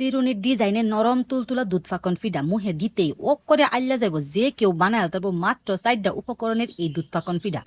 চিরুনির ডিজাইনে নরম তুলতুলা দুধ ফাঁকন ফিডা মুহে দিতেই ও করে আল্লা যাব যে কেউ বানায় তারপর মাত্র চারটা উপকরণের এই দুধ ফাঁকন ফিডা.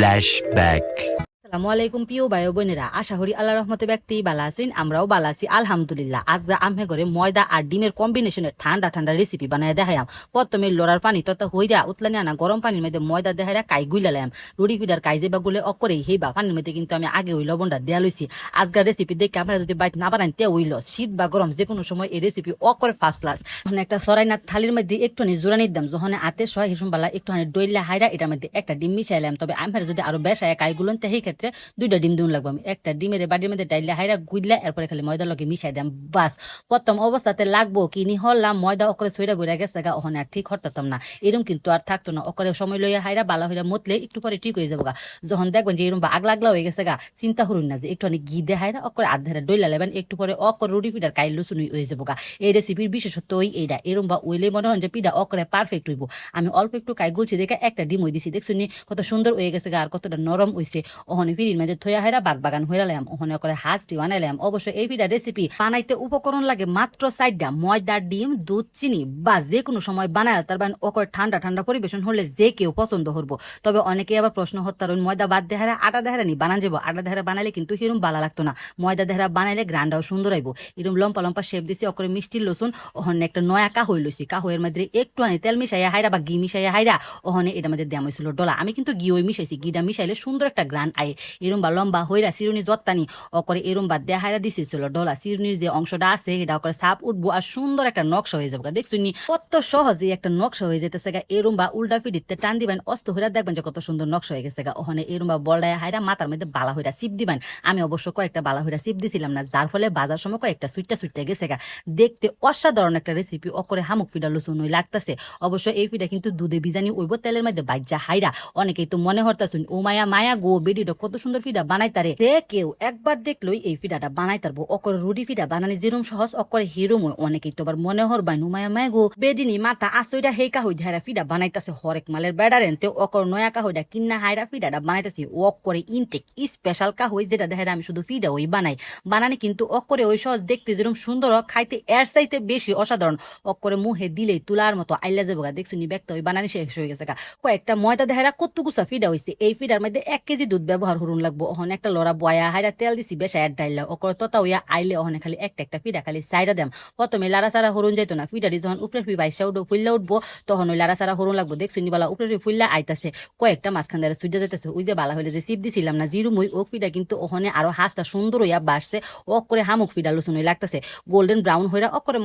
আসসালামু আলাইকুম, প্রিয় ও বোনেরা। আশা করি আল্লাহ রহমতে ব্যক্তি বালা আছেন, আমরাও বালা আছি, আলহামদুলিল্লাহ। আজ আমে ঘরে ময়দা আর ডিমের কম্বিনেশনের ঠান্ডা ঠান্ডা রেসিপি বানায় দেখাইম প্রথমে লড়ার পানি তথা হইরা উতলানি আনা গরম পানির মধ্যে ময়দা দেখাইরা কাই গুইলালাম রুটি ফিডার কাই যেবা গুলে অকরেই হেবা পানির মধ্যে কিন্তু আমি আগে ওই লবণটা দেয়া লইছি। আজকাল রেসিপি দেখে আপনারা যদি বাইক না বানান তে উইল শীত বা গরম যে কোনো সময় এই রেসিপি অকরে ফার্স্ট ক্লাস মানে একটা সরাই না থালির মধ্যে একটুখানি জোরানি দাম যখন আতে সয় হিসুম বালা একটুখানি ডইলা হাইরা এটার মধ্যে একটা ডিম মিশাইলাম। তবে আমার যদি আরও বেশায় কাইগুলো সেই ক্ষেত্রে দুইটা ডিম দিন লাগবে আমি। একটা ডিমের বাড়ির মধ্যে ডাইলা হাইরা গুইলা, এরপরে খালি ময়দা লগে মিশাই দাম, বাস। প্রথম অবস্থাতে লাগবো কিনি হলাম ময়দা ওকরে সইরা বইরা গেছে গা ওখানে আর ঠিক হতাম না। এরকম কিন্তু আর থাকতো না ওকরে সময় লইয়া হাইরা বালা হইরা মতলে একটু পরে ঠিক হয়ে যাব গা। যখন দেখবেন যে এরকম আগলা আগলা হয়ে গেছে গা, চিন্তা করুন না যে একটু অনেক ঘি দে হাইরা অকরে আধারে ডইলা লেবেন, একটু পরে অকর রুটি পিঠার কাইল লুসুন হয়ে যাব গা। এই রেসিপির বিশেষত্ব ওই এইটা এরম বা ওইলে মনে হয় যে পিঠা অকরে পারফেক্ট হইব। আমি অল্প একটু কাই গুলছি দেখে একটা ডিম হয়ে দিছি, দেখছুনি? কত সুন্দর হয়ে গেছে গা, আর কতটা নরম হইছে। ওখানে ফিরির মধ্যে থইয়া হাইরা বাগ বাগান হয়ে লাম ওখানে করে হাঁসটি বানাইলাম অবশ্য এই পিঠা রেসিপি বানাইতে উপকরণ লাগে মাত্র সাইডটা ময়দা, ডিম, দুধ, চিনি বা যে কোনো সময় বানায় তার মানে ওকর ঠান্ডা ঠান্ডা পরিবেশন হলে যে কেউ পছন্দ করব। তবে অনেকে আবার প্রশ্ন হতার ময়দা বাদ দেহারা আটা দেহারা নি? বানান যাব আটা দেহারা বানাইলে কিন্তু হিরুম বালা লাগতো না। ময়দা দেহারা বানাইলে গ্রান্ডাও সুন্দর আইব এরম লম্পা লম্পা শেপ দিছি অকরে মিষ্টির লসুন। ওখানে একটা নয়া কাহই লইছি। কাহইয়ের মধ্যে একটু আনি তেল মিশাইয়া হাইরা বা ঘি মিশাইয়া হাইরা। ওখানে এটা মধ্যে দেওয়া হয়েছিল ডলা। আমি কিন্তু ঘিওই মিশাইছি। ঘিটা মিশাইলে সুন্দর একটা গ্রান আয়। এরম বা লম্বা হইরা চিরুনি যত্তানি অকরে এরম বা দেহাইরা দিছিল ডলা চিরুনির যে অংশটা আছে এটা অকরে সাপ উঠবো আর সুন্দর একটা নকশা হয়ে যাবে দেখছুনি কত সহজে একটা নকশা হয়ে যেতেছে গা এরম বা উল্টা ফিডিতে টান দিবেন অস্ত হইরা দেখবেন যে কত সুন্দর নকশা হয়ে গেছে গা ওখানে এরম বা বলডায় হাইরা মাথার মধ্যে বালা হইরা সিপ দিবেন আমি অবশ্য কয়েকটা বালা হইরা সিপ দিছিলাম না যার ফলে বাজার সময় কয়েকটা সুইটটা সুইটটা গেছে গা দেখতে অসাধারণ একটা রেসিপি অকরে হামুক ফিডা লসুন ওই লাগতেছে অবশ্য এই ফিডা কিন্তু দুধে বিজানি ওইব তেলের মধ্যে বাইজা হাইরা অনেকেই তো মনে হরতাছুন ও মায়া মায়া গো বেডিটা কত সুন্দর ফিডা বানাই তারে। যে কেউ একবার দেখলোই এই ফিডাটা বানাই তারবো। অকর রুডি ফিডা বানানি যেরম সহজ, অকরে হিরোম অনেকেই তো আবার মনে হর বাই, নুমায়া মায়া গো। বেডিনি মাথা আসইরা হেই কাহই ধারা ফিডা বানাইতাছে হরেক মালের বেড়ারেন। তে অকর নয়া কাহইডা কিন্না হাইরা ফিডাটা বানাইতাছে ওক করে ইনটেক, স্পেশাল কাহই যেটা দেখা আমি শুধু ফিডা ওই বানাই। বানানি কিন্তু অকরে ওই সহজ দেখতে যেরকম সুন্দর, খাইতে এর চাইতে বেশি অসাধারণ। অকরে মুহে দিলেই তুলার মতো আইলা যাব গা। দেখছুনি ব্যক্ত ওই বানানি শেষ হয়ে গেছে গা। কয়েকটা ময়দা দেহারা কত গুছা ফিডা হইছে। এই ফিডার মধ্যে এক কেজি দুধ ব্যবহার হরুন লাগবো ওখানে একটা লড়া বয়া, হাইরা তেল দিছি, বেশ এর ডাইলা অকরে ততা হইয়া আইলে ওখানে খালি একটা একটা ফিডা খালি সাইডা দেম। প্রথমে লারা সারা হরুন যাইতো না, ফিডারি যখন উপরে ফি বাইসা উঠবো ফুললে উঠবো, তখন ওই লারা সারা হরুন লাগবো। দেখছুনি বালা উপরে ফি ফুললা আইতাছে, কয়েকটা মাঝখান দ্বারা সুইজা যাইতেছে, ওই যে বালা হইলে যে সিপ দিছিলাম না, জিরু মই, ওক ফিডা কিন্তু ওখানে আরও হাঁসটা সুন্দর হইয়া বাসছে ওক করে হামুক ফিডা লসুন লাগতেছে। গোল্ডেন ব্রাউন হইরা ওক করে